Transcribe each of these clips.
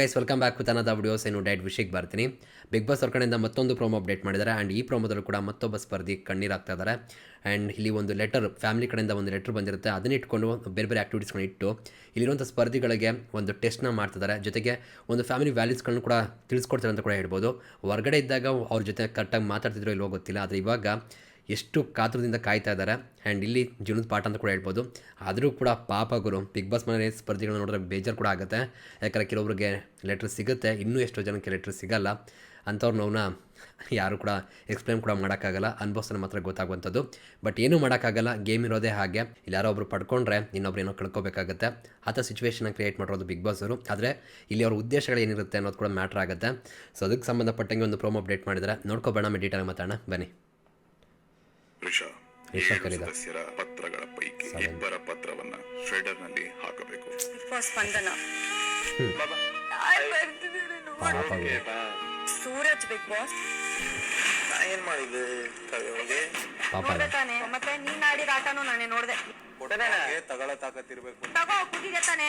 Guys welcome back with videos ಏನು diet ವಿಷಯಕ್ಕೆ ಬರ್ತೀನಿ. ಬಿಗ್ ಬಾಸ್ ಅವ್ರ ಕಡೆಯಿಂದ ಮತ್ತೊಂದು ಪ್ರೋಮೋ ಅಪ್ಡೇಟ್ ಮಾಡಿದ್ದಾರೆ. ಆ್ಯಂಡ್ ಈ ಪ್ರೋಮೋದಲ್ಲೂ ಕೂಡ ಮತ್ತೊಬ್ಬ ಸ್ಪರ್ಧಿ ಕಣ್ಣೀರಾಗ್ತಾ ಇದ್ದಾರೆ. ಆ್ಯಂಡ್ ಇಲ್ಲಿ ಒಂದು ಲೆಟರ್ ಫ್ಯಾಮಿಲಿ ಕಡೆಯಿಂದ ಒಂದು ಲೆಟರ್ ಬಂದಿರುತ್ತೆ. ಅದನ್ನ ಇಟ್ಕೊಂಡು ಬೇರೆ ಬೇರೆ ಆ್ಯಕ್ಟಿವಿಟೀಸ್ಗಳನ್ನ ಇಟ್ಟು ಇಲ್ಲಿರುವಂಥ ಸ್ಪರ್ಧಿಗಳಿಗೆ ಒಂದು ಟೆಸ್ಟ್ನ ಮಾಡ್ತಿದ್ದಾರೆ ಜೊತೆಗೆ ಒಂದು ಫ್ಯಾಮಿಲಿ ವ್ಯಾಲ್ಯೂಸ್ಗಳನ್ನ ಕೂಡ ತಿಳಿಸ್ಕೊಡ್ತಾರೆ ಅಂತ ಕೂಡ ಹೇಳ್ಬೋದು. ಹೊರಗಡೆ ಇದ್ದಾಗ ಅವ್ರ ಜೊತೆ ಕರೆಕ್ಟಾಗಿ ಮಾತಾಡ್ತಿದ್ರು ಇಲ್ವೋ ಗೊತ್ತಿಲ್ಲ. ಆದರೆ ಇವಾಗ ಎಷ್ಟು ಕಾತುರದಿಂದ ಕಾಯ್ತಾ ಇದ್ದಾರೆ. ಆ್ಯಂಡ್ ಇಲ್ಲಿ ಜೀವನದ ಪಾಠ ಅಂತ ಕೂಡ ಹೇಳ್ಬೋದು. ಆದರೂ ಕೂಡ ಪಾಪ ಗುರು ಬಿಗ್ ಬಾಸ್ ಮನೆ ಸ್ಪರ್ಧಿಗಳನ್ನ ನೋಡಿದ್ರೆ ಬೇಜಾರು ಕೂಡ ಆಗುತ್ತೆ. ಯಾಕಂದರೆ ಕೆಲವೊಬ್ರಿಗೆ ಲೆಟ್ರ್ ಸಿಗುತ್ತೆ. ಇನ್ನೂ ಎಷ್ಟೋ ಜನಕ್ಕೆ ಲೆಟ್ರ್ ಸಿಗಲ್ಲ. ಅಂಥವ್ರು ನೋವನ್ನ ಯಾರು ಕೂಡ ಎಕ್ಸ್ಪ್ಲೇನ್ ಕೂಡ ಮಾಡೋಕ್ಕಾಗಲ್ಲ. ಅನುಭವಿಸೋಣ ಮಾತ್ರ ಗೊತ್ತಾಗುವಂಥದ್ದು. ಬಟ್ ಏನೂ ಮಾಡೋಕ್ಕಾಗಲ್ಲ. ಗೇಮ್ ಇರೋದೇ ಹಾಗೆ. ಇಲ್ಲಿ ಯಾರೋ ಒಬ್ರು ಪಡ್ಕೊಂಡ್ರೆ ಇನ್ನೊಬ್ರು ಏನೋ ಕಳ್ಕೊಬೇಕಾಗುತ್ತೆ. ಆ ಥರ ಸಿಚುವೇಶನ್ ಕ್ರಿಯೇಟ್ ಮಾಡಿರೋದು ಬಿಗ್ ಬಾಸ್ ಅವರು. ಆದರೆ ಇಲ್ಲಿ ಅವ್ರ ಉದ್ದೇಶಗಳು ಏನಿರುತ್ತೆ ಅನ್ನೋದು ಕೂಡ ಮ್ಯಾಟ್ರ್ ಆಗುತ್ತೆ. ಸೊ ಅದಕ್ಕೆ ಸಂಬಂಧಪಟ್ಟಂಗೆ ಒಂದು ಪ್ರೋಮೋ ಅಪ್ಡೇಟ್ ಮಾಡಿದರೆ ನೋಡ್ಕೊಬೇಡ ಡೀಟೇಲ್ ಮಾತಾಡೋಣ. ಬನ್ನಿ. ರಿಷಾ ರಿಷಾ ಏಳು ಸದಸ್ಯರ ಪತ್ರಗಳ ಪೈಕಿ ಇಬ್ಬರ ಪತ್ರವನ್ನ ಶ್ರೆಡರ್ನಲ್ಲಿ ಹಾಕಬೇಕು ಸ್ಪಂದನ. Suraj big boss. ನಾ ಏನ್ ಮಾಡಿದೆ ನೋಡ್ದೆ ತಾನೆ ಮತ್ತೆ ನೀನ್ ಆಡಿದ ಆಟನು ನಾನೇ ನೋಡ್ದೆ. ತಗೋ ಕುದಿಗೆ ತಾನೆ.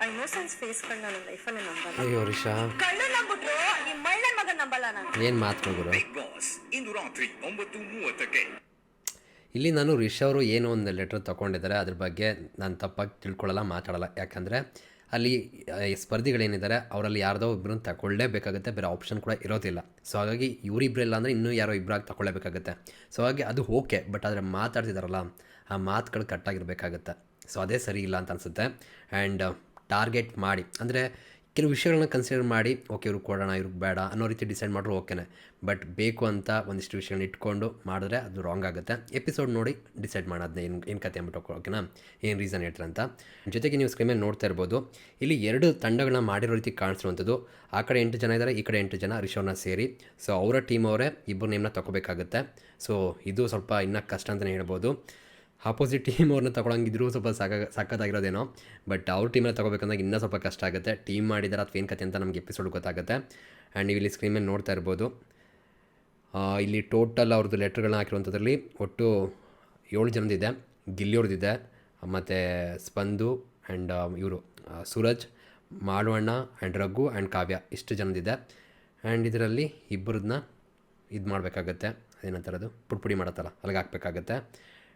ಆ ಇನ್ನೋಸೆನ್ಸ್ ಫೇಸ್ಗಳು ನನ್ನ ಲೈಫಲ್ಲಿ ನಂಬಲ್ಲ. ಅಯ್ಯೋ ರಿಷಾ. ಕಳ್ಳು ನಂಬಿಟ್ರು ಈ ಮಳ್ಳನ್ ಮಗನ್ ನಂಬಲ್ಲ ನಾನು. ಏನು ಮಾತು ಗುರು? ಬಿಗ್ ಬಾಸ್ ಇಂದು ರಾತ್ರಿ ಒಂಬತ್ತು ಮೂವತ್ತಕ್ಕೆ. ಇಲ್ಲಿ ನಾನು ರಿಷ್ ಅವರು ಏನೋ ಒಂದು ಲೆಟ್ರ್ ತೊಗೊಂಡಿದ್ದಾರೆ, ಅದ್ರ ಬಗ್ಗೆ ನಾನು ತಪ್ಪಾಗಿ ತಿಳ್ಕೊಳ್ಳಲ್ಲ, ಮಾತಾಡಲ್ಲ. ಯಾಕಂದರೆ ಅಲ್ಲಿ ಸ್ಪರ್ಧಿಗಳೇನಿದ್ದಾರೆ, ಅವರಲ್ಲಿ ಯಾರ್ದೋ ಒಬ್ಬರನ್ನು ತಗೊಳ್ಳೇಬೇಕಾಗುತ್ತೆ, ಬೇರೆ ಆಪ್ಷನ್ ಕೂಡ ಇರೋದಿಲ್ಲ. ಸೊ ಹಾಗಾಗಿ ಇವರಿಬ್ಬರಿಲ್ಲ ಅಂದರೆ ಇನ್ನೂ ಯಾರೋ ಇಬ್ಬರಾಗಿ ತಗೊಳ್ಳೇಬೇಕಾಗುತ್ತೆ. ಸೊ ಹಾಗಾಗಿ ಅದು ಓಕೆ, ಬಟ್ ಆದರೆ ಮಾತಾಡ್ತಿದ್ದಾರಲ್ಲ ಆ ಮಾತುಗಳು ಕಟ್ಟಾಗಿರಬೇಕಾಗುತ್ತೆ ಸೊ ಅದೇ ಸರಿ ಇಲ್ಲ ಅಂತ ಅನಿಸುತ್ತೆ. ಆ್ಯಂಡ್ ಟಾರ್ಗೆಟ್ ಮಾಡಿ. ಅಂದರೆ ಕೆಲವು ವಿಷಯಗಳನ್ನ ಕನ್ಸಿಡರ್ ಮಾಡಿ ಓಕೆ ಇವ್ರಿಗೆ ಕೊಡೋಣ, ಇವ್ರಿಗೆ ಬೇಡ ಅನ್ನೋ ರೀತಿ ಡಿಸೈಡ್ ಮಾಡ್ರು ಓಕೆನೆ ಬಟ್ ಬೇಕು ಅಂತ ಒಂದಿಷ್ಟು ವಿಷಯಗಳನ್ನ ಇಟ್ಕೊಂಡು ಮಾಡಿದ್ರೆ ಅದು ರಾಂಗ್ ಆಗುತ್ತೆ. ಎಪಿಸೋಡ್ ನೋಡಿ ಡಿಸೈಡ್ ಮಾಡೋದನ್ನ ಏನು ಏನು ಕತೆ ಅಂದ್ಬಿಟ್ಟು ಓಕೆನಾ ಏನು ರೀಸನ್ ಹೇಳ್ತಾರೆ ಅಂತ? ಜೊತೆಗೆ ನೀವು ಸ್ಕ್ರೀನ್ ಮೇಲೆ ನೋಡ್ತಾ ಇರ್ಬೋದು, ಇಲ್ಲಿ ಎರಡು ತಂಡಗಳನ್ನ ಮಾಡಿರೋ ರೀತಿ ಕಾಣಿಸಿರುವಂಥದ್ದು. ಆ ಕಡೆ ಎಂಟು ಜನ ಇದ್ದಾರೆ ಈ ಕಡೆ ಎಂಟು ಜನ ರಿಷವ್ನ ಸೇರಿ. ಸೊ ಅವರ ಟೀಮ್ ಅವರೇ ಇಬ್ಬರು ನೇಮ್ನ ತಗೋಬೇಕಾಗುತ್ತೆ ಸೊ ಇದು ಸ್ವಲ್ಪ ಇನ್ನೂ ಕಷ್ಟ ಅಂತಲೇ ಹೇಳ್ಬೋದು. ಆಪೋಸಿಟ್ ಟೀಮ್ ಅವ್ರನ್ನ ತಗೊಳಂಗಿದ್ರು ಸ್ವಲ್ಪ ಸಾಕ ಸಕ್ಕತ್ತಾಗಿರೋದೇನೋ ಬಟ್ ಅವ್ರ ಟೀಮಲ್ಲಿ ತಗೋಬೇಕಂದಾಗ ಇನ್ನೂ ಸ್ವಲ್ಪ ಕಷ್ಟ ಆಗುತ್ತೆ. ಟೀಮ್ ಮಾಡಿದಾರೆ ಅಥವಾ ಏನು ಕತೆ ಅಂತ ನಮಗೆ ಎಪಿಸೋಡ್ ಗೊತ್ತಾಗುತ್ತೆ. ಆ್ಯಂಡ್ ನೀವು ಇಲ್ಲಿ ಮೇಲೆ ನೋಡ್ತಾ ಇರ್ಬೋದು. ಇಲ್ಲಿ ಟೋಟಲ್ ಅವ್ರದ್ದು ಲೆಟ್ರ್ಗಳನ್ನ ಹಾಕಿರುವಂಥದ್ರಲ್ಲಿ ಒಟ್ಟು ಏಳು ಜನದಿದೆ. ಗಿಲ್ಲಿಯವ್ರದ್ದಿದೆ ಮತ್ತು ಸ್ಪಂದು ಆ್ಯಂಡ್ ಇವರು ಸೂರಜ್ ಮಾಳುವಣ್ಣ ಆ್ಯಂಡ್ ರಘು ಆ್ಯಂಡ್ ಕಾವ್ಯ ಇಷ್ಟು ಜನದಿದೆ. ಆ್ಯಂಡ್ ಇದರಲ್ಲಿ ಇಬ್ಬರದನ್ನ ಇದು ಮಾಡಬೇಕಾಗತ್ತೆ ಏನಂತಾರದು ಪುಡಿ ಮಾಡತ್ತಲ್ಲ. ಅಲ್ಲಿಗೆ ಹಾಕ್ಬೇಕಾಗತ್ತೆ.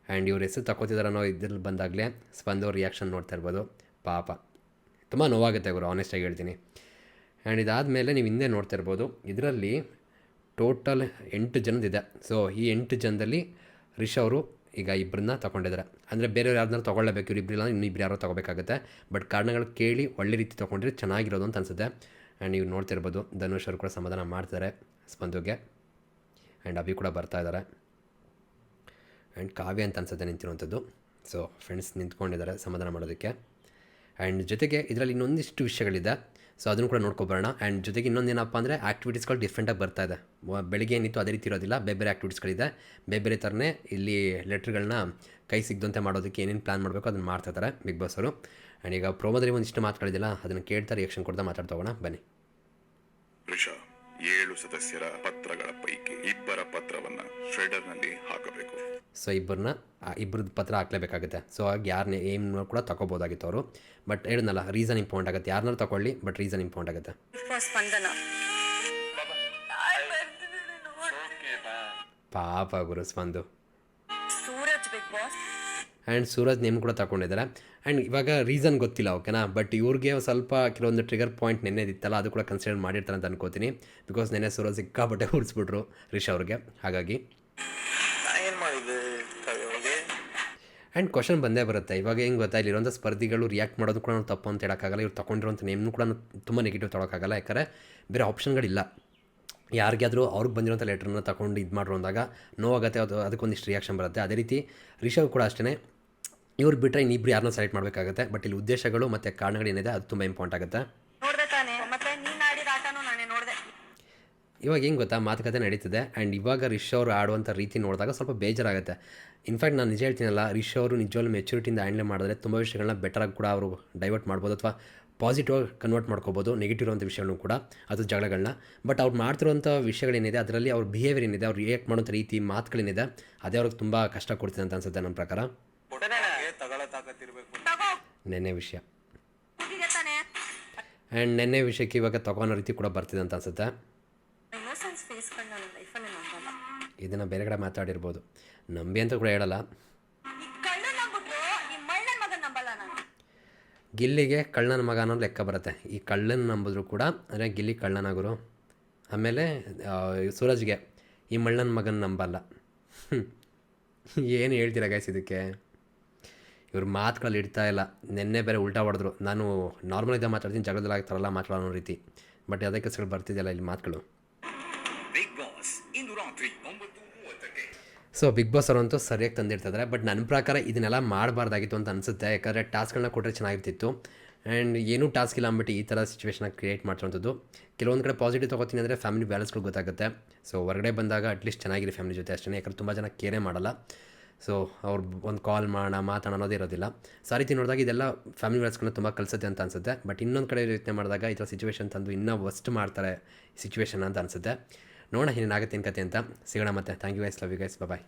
ಆ್ಯಂಡ್ ಇವ್ರ ಹೆಸರು ತಗೋತಿದಾರೆ ಅನ್ನೋ ಇದ್ರಲ್ಲಿ ಬಂದಾಗಲೇ ಸ್ಪಂದವ್ರ ರಿಯಾಕ್ಷನ್ ನೋಡ್ತಾ ಇರ್ಬೋದು. ಪಾಪ. ತುಂಬ ನೋವಾಗುತ್ತೆ ಗುರು ಆನೆಸ್ಟಾಗಿ ಹೇಳ್ತೀನಿ. ಆ್ಯಂಡ್ ಇದಾದಮೇಲೆ ನೀವು ಹಿಂದೆ ನೋಡ್ತಾ ಇರ್ಬೋದು, ಇದರಲ್ಲಿ ಟೋಟಲ್ ಎಂಟು ಜನದಿದೆ ಸೊ ಈ ಎಂಟು ಜನದಲ್ಲಿ ರಿಷ್ ಅವರು ಈಗ ಇಬ್ಬರನ್ನ ತೊಗೊಂಡಿದ್ದಾರೆ ಅಂದರೆ ಬೇರೆಯವ್ರು ಯಾರನ್ನಾರು ತೊಗೊಳ್ಳಬೇಕು, ಇವ್ರು ಇಬ್ಬರಿಲ್ಲ ಇನ್ನೂ ಇಬ್ಬರು ಯಾರೋ ತೊಗೋಬೇಕಾಗುತ್ತೆ. ಬಟ್ ಕಾರಣಗಳು ಕೇಳಿ ಒಳ್ಳೆ ರೀತಿ ತೊಗೊಂಡ್ರೆ ಚೆನ್ನಾಗಿರೋದು ಅಂತ ಅನಿಸುತ್ತೆ. ಆ್ಯಂಡ್ ನೀವು ನೋಡ್ತಿರ್ಬೋದು ಧನುಷ್ ಅವರು ಕೂಡ ಸಮಾಧಾನ ಮಾಡ್ತಾರೆ ಸ್ಪಂದುಗೆ. ಆ್ಯಂಡ್ ಅಭಿ ಕೂಡ ಬರ್ತಾ ಇದ್ದಾರೆ ಆ್ಯಂಡ್ ಕಾವ್ಯ ಅಂತ ಅನ್ಸುತ್ತೆ ನಿಂತಿರುವಂಥದ್ದು. ಸೊ ಫ್ರೆಂಡ್ಸ್ ನಿಂತ್ಕೊಂಡಿದ್ದಾರೆ ಸಮಾಧಾನ ಮಾಡೋದಕ್ಕೆ. ಆ್ಯಂಡ್ ಜೊತೆಗೆ ಇದರಲ್ಲಿ ಇನ್ನೊಂದಿಷ್ಟು ವಿಷಯಗಳಿದೆ. ಸೊ ಅದನ್ನು ಕೂಡ ನೋಡ್ಕೊಬರೋಣ ಆ್ಯಂಡ್ ಜೊತೆಗೆ ಇನ್ನೊಂದೇನಪ್ಪ ಅಂದರೆ ಆ್ಯಕ್ಟಿವಿಟೀಸ್ಗಳು ಡಿಫ್ರೆಂಟಾಗಿ ಬರ್ತಾ ಇದೆ. ಬೆಳಿಗ್ಗೆ ಏನಿತ್ತು ಅದೇ ರೀತಿ ಇರೋದಿಲ್ಲ. ಬೇರೆ ಬೇರೆ ಆ್ಯಕ್ಟಿವಿಟೀಸ್ಗಳಿದೆ ಬೇರೆ ಬೇರೆ ಥರನೇ ಇಲ್ಲಿ ಲೆಟ್ರ್ಗಳನ್ನ ಕೈ ಸಿಗದಂತೆ ಮಾಡೋದಕ್ಕೆ ಏನೇನು ಪ್ಲ್ಯಾನ್ ಮಾಡಬೇಕು ಅದನ್ನು ಮಾಡ್ತಾ ಇದ್ದಾರೆ ಬಿಗ್ ಬಾಸ್ ಅವರು. ಆ್ಯಂಡ್ ಈಗ ಪ್ರೋಮೋದಲ್ಲಿ ಒಂದಿಷ್ಟು ಮಾತುಗಳಿದಿಲ್ಲ ಅದನ್ನು ಕೇಳ್ತಾ ರಿಯಾಕ್ಷನ್ ಕೊಡ್ತಾ ಮಾತಾಡ್ತಾ ಹೋಗೋಣ. ಬನ್ನಿ. ಏಳು ಸದಸ್ಯರ ಪತ್ರಗಳ ಪೈಕಿ ಇಬ್ಬರ ಪತ್ರವನ್ನ ಶ್ರೆಡರ್ನಲ್ಲಿ ಹಾಕಬೇಕು ಸೊ ಇಬ್ಬರನ್ನ ಇಬ್ಬರದ್ದು ಪತ್ರ ಹಾಕ್ಲೇಬೇಕಾಗುತ್ತೆ. ಸೊ ಹಾಗೆ ಯಾರನ್ನೇ ಏನು ಕೂಡ ತಗೋಬೋದಾಗಿತ್ತು ಅವರು. ಬಟ್ ಹೇಳಿದ್ನಲ್ಲ ರೀಸನ್ ಇಂಪಾರ್ಟೆಂಟ್ ಆಗುತ್ತೆ. ಯಾರನ್ನಾರು ತಗೊಳ್ಳಿ ಬಟ್ ರೀಸನ್ ಇಂಪಾರ್ಟೆಂಟ್ ಆಗುತ್ತೆ. ಸ್ಪಂದನ ಪಾಪ ಗುರು Spandu. Suraj big boss. And Suraj name ಕೂಡ ತಗೊಂಡಿದ್ದಾರೆ. ಆ್ಯಂಡ್ ಇವಾಗ ರೀಸನ್ ಗೊತ್ತಿಲ್ಲ ಓಕೆನಾ? ಬಟ್ ಇವ್ರಿಗೆ ಸ್ವಲ್ಪ ಕೆಲವೊಂದು ಟ್ರಿಗರ್ ಪಾಯಿಂಟ್ ನೆನ್ನೆದಿತ್ತಲ್ಲ ಅದು ಕೂಡ ಕನ್ಸಿಡರ್ ಮಾಡಿರ್ತಾರೆ ಅಂತ ಅನ್ಕೋತೀನಿ. ಬಿಕಾಸ್ ನೆನ್ನೆ ಸೂರಜ್ ಸಿಕ್ಕಾಪಟ್ಟೆ ಹುಡ್ಸ್ಬಿಟ್ರು ರಿಷ್ ಅವ್ರಿಗೆ. ಹಾಗಾಗಿ. ಆ್ಯಂಡ್ ಕ್ವಶನ್ ಬಂದೇ ಬರುತ್ತೆ. ಇವಾಗ ಹೆಂಗೆ ಗೊತ್ತಾ? ಇಲ್ಲಿರೋಂಥ ಸ್ಪರ್ಧಿಗಳು ರಿಯಾಕ್ಟ್ ಮಾಡೋದು ಕೂಡ ನಾವು ತಪ್ಪು ಅಂತ ಹೇಳೋಕ್ಕಾಗಲ್ಲ. ಇವ್ರು ತೊಗೊಂಡಿರೋಂಥ ನೇಮ್ನು ಕೂಡ ತುಂಬ ನೆಗೆಟಿವ್ ತೊಗೊಳಕ್ಕಾಗಲ್ಲ ಯಾಕಂದರೆ ಬೇರೆ ಆಪ್ಷನ್ಗಳಿಲ್ಲ ಯಾರಿಗಾದರೂ ಅವ್ರಿಗೆ ಬಂದಿರೋಂಥ ಲೆಟ್ರನ್ನ ತಗೊಂಡು ಇದು ಮಾಡ್ರು ಅಂದಾಗ ನೋವಾಗತ್ತೆ ಅದು ಅದಕ್ಕೊಂದಿಷ್ಟು ರಿಯಾಕ್ಷನ್ ಬರುತ್ತೆ. ಅದೇ ರೀತಿ ರಿಷವ್ ಕೂಡ ಅಷ್ಟೇ ಇವ್ರು ಬಿಟ್ಟರೆ ಇನ್ನಿಬ್ರು ಯಾರನ್ನ ಸೆಲೆಕ್ಟ್ ಮಾಡಬೇಕಾಗುತ್ತೆ. ಬಟ್ ಇಲ್ಲಿ ಉದ್ದೇಶಗಳು ಮತ್ತು ಕಾರಣಗಳೇನಿದೆ ಅದು ತುಂಬ ಇಂಪಾರ್ಟ್ ಆಗುತ್ತೆ. ಇವಾಗ ಹೆಂಗೆ ಗೊತ್ತಾ? ಮಾತುಕತೆ ನಡೀತಿದೆ. ಆ್ಯಂಡ್ ಇವಾಗ ರಿಷ್ ಅವರು ಆಡುವಂಥ ರೀತಿ ನೋಡಿದಾಗ ಸ್ವಲ್ಪ ಬೇಜಾರಾಗುತ್ತೆ. ಇನ್ಫ್ಯಾಕ್ಟ್ ನಾನು ನಿಜ ಹೇಳ್ತೀನಲ್ಲ ರಿಷ್ ಅವರು ನಿಜವಾಗ್ಲೂ ಮೆಚುರಿಟಿಯಿಂದ ಹ್ಯಾಂಡಲ್ ಮಾಡಿದ್ರೆ ತುಂಬ ವಿಷಯಗಳನ್ನ ಬೆಟರಾಗಿ ಕೂಡ ಅವರು ಡೈವರ್ಟ್ ಮಾಡ್ಬೋದು ಅಥವಾ ಪಾಸಿಟಿವ್ ಆಗಿ ಕನ್ವರ್ಟ್ ಮಾಡ್ಕೋಬೋದು ನೆಗೆಟಿವ್ ಇರುವಂಥ ವಿಷಯಗಳನ್ನು ಕೂಡ ಅದು ಜಗಳಗಳನ್ನ ಬಟ್ ಅವ್ರು ಮಾಡ್ತಿರುವಂಥ ವಿಷಯಗಳೇನಿದೆ ಅದರಲ್ಲಿ ಅವ್ರ ಬಿಹೇವಿಯರ್ ಏನಿದೆ ಅವ್ರು ರಿಯಾಕ್ಟ್ ಮಾಡುವಂಥ ರೀತಿ ಮಾತುಗಳೇನಿದೆ ಅದೇ ಅವ್ರಿಗೆ ತುಂಬ ಕಷ್ಟ ಕೊಡ್ತಿದೆ ಅಂತ ಅನ್ಸುತ್ತೆ ನನ್ನ ಪ್ರಕಾರ ಕೊಟ್ಟದಾಗೆ ತಗಳ ತಾಕತ್ತಿರ್ಬೇಕು ತಗೋ ನೆನ್ನೆ ವಿಷಯ. ಆ್ಯಂಡ್ ನೆನ್ನೆ ವಿಷಯಕ್ಕೆ ಇವಾಗ ತಗೊಳೋ ರೀತಿ ಕೂಡ ಬರ್ತಿದೆ ಅಂತ ಅನ್ಸುತ್ತೆ. ಇದನ್ನು ಬೇರೆ ಕಡೆ ಮಾತಾಡಿರ್ಬೋದು. ನಂಬಿ ಅಂತ ಕೂಡ ಹೇಳಲ್ಲ. ಗಿಲ್ಲಿಗೆ ಕಳ್ಳನ ಮಗ ಅನ್ನೋದು ಲೆಕ್ಕ ಬರುತ್ತೆ. ಈ ಕಳ್ಳನ ನಂಬಿದ್ರು ಕೂಡ ಅಂದರೆ ಗಿಲ್ಲಿ ಕಳ್ಳನಾಗರು ಆಮೇಲೆ ಸೂರಜ್ಗೆ ಈ ಮಳ್ಳನ ಮಗನ ನಂಬಲ್ಲ. ಏನು ಹೇಳ್ತೀರಾ ಗೈಸ್ ಇದಕ್ಕೆ? ಇವ್ರ ಮಾತುಗಳಲ್ಲಿ ಇಡ್ತಾ ಇಲ್ಲ. ನಿನ್ನೆ ಬೇರೆ ಉಲ್ಟಾ ಹೊಡೆದ್ರು. ನಾನು ನಾರ್ಮಲಿದ್ದ ಮಾತಾಡ್ತೀನಿ ಜಗಳದಲ್ಲಿ ಆಗ್ತಾರಲ್ಲ ಮಾತಾಡೋ ಅನ್ನೋ ರೀತಿ. ಬಟ್ ಯಾವುದೇ ಕೆಲಸಗಳು ಬರ್ತಿದೆಯಲ್ಲ ಇಲ್ಲಿ ಮಾತುಗಳು. ಸೊ ಬಿಗ್ ಬಾಸ್ ಅವರಂತೂ ಸರಿಯಾಗಿ ತಂದಿರ್ತಿದ್ದಾರೆ ಬಟ್ ನನ್ನ ಪ್ರಕಾರ ಇದನ್ನೆಲ್ಲ ಮಾಡಬಾರ್ದಾಗಿತ್ತು ಅಂತ ಅನಿಸುತ್ತೆ. ಯಾಕಂದರೆ ಟಾಸ್ಕ್ಗಳನ್ನ ಕೊಟ್ಟರೆ ಚೆನ್ನಾಗಿರ್ತಿತ್ತು. ಆ್ಯಂಡ್ ಏನೂ ಟಾಸ್ಕ್ ಇಲ್ಲ ಅಂದ್ಬಿಟ್ಟು ಈ ಥರ ಸಿಚುವೇಶನ್ನ ಕ್ರಿಯೇಟ್ ಮಾಡ್ತಿರೋಂಥದ್ದು ಕೆಲವೊಂದು ಕಡೆ ಪಾಸಿಟಿವ್ ತೊಗೋತೀನಿ ಅಂದರೆ ಫ್ಯಾಮಿಲಿ ಬ್ಯಾಲೆನ್ಸ್ಗಳು ಗೊತ್ತಾಗುತ್ತೆ. ಸೊ ಹೊರಗಡೆ ಬಂದಾಗ ಅಟ್ಲೀಸ್ಟ್ ಚೆನ್ನಾಗಿರಿ ಫ್ಯಾಮಿಲಿ ಜೊತೆ ಅಷ್ಟೇ ಯಾಕಂದ್ರೆ ತುಂಬ ಜನ ಕೇರೇ ಮಾಡಲ್ಲ. ಸೊ ಅವ್ರು ಒಂದು ಕಾಲ್ ಮಾಡೋಣ ಮಾತಾಡೋಣ ಅನ್ನೋದೇ ಇರೋದಿಲ್ಲ. ಸೊ ನೋಡಿದಾಗ ಇದೆಲ್ಲ ಫ್ಯಾಮಿಲಿ ಮೆಂಬರ್ಸ್ಗಳನ್ನ ತುಂಬ ಕಲಿಸುತ್ತೆ ಅಂತ ಅನಿಸುತ್ತೆ. ಬಟ್ ಇನ್ನೊಂದು ಕಡೆ ಯೋಚನೆ ಮಾಡಿದಾಗ ಈ ಥರ ಸಿಚುವೇಶನ್ ತಂದು ಇನ್ನೂ ವಸ್ಟ್ ಮಾಡ್ತಾರೆ ಸಿಚುವೇಶನ್ ಅಂತ ಅನಿಸುತ್ತೆ. ನೋಡೋಣ ಏನೇನಾಗುತ್ತೆ ಏನು ಕತೆ ಅಂತ. ಸಿಗೋಣ ಮತ್ತೆ. Thank you guys love you guys bye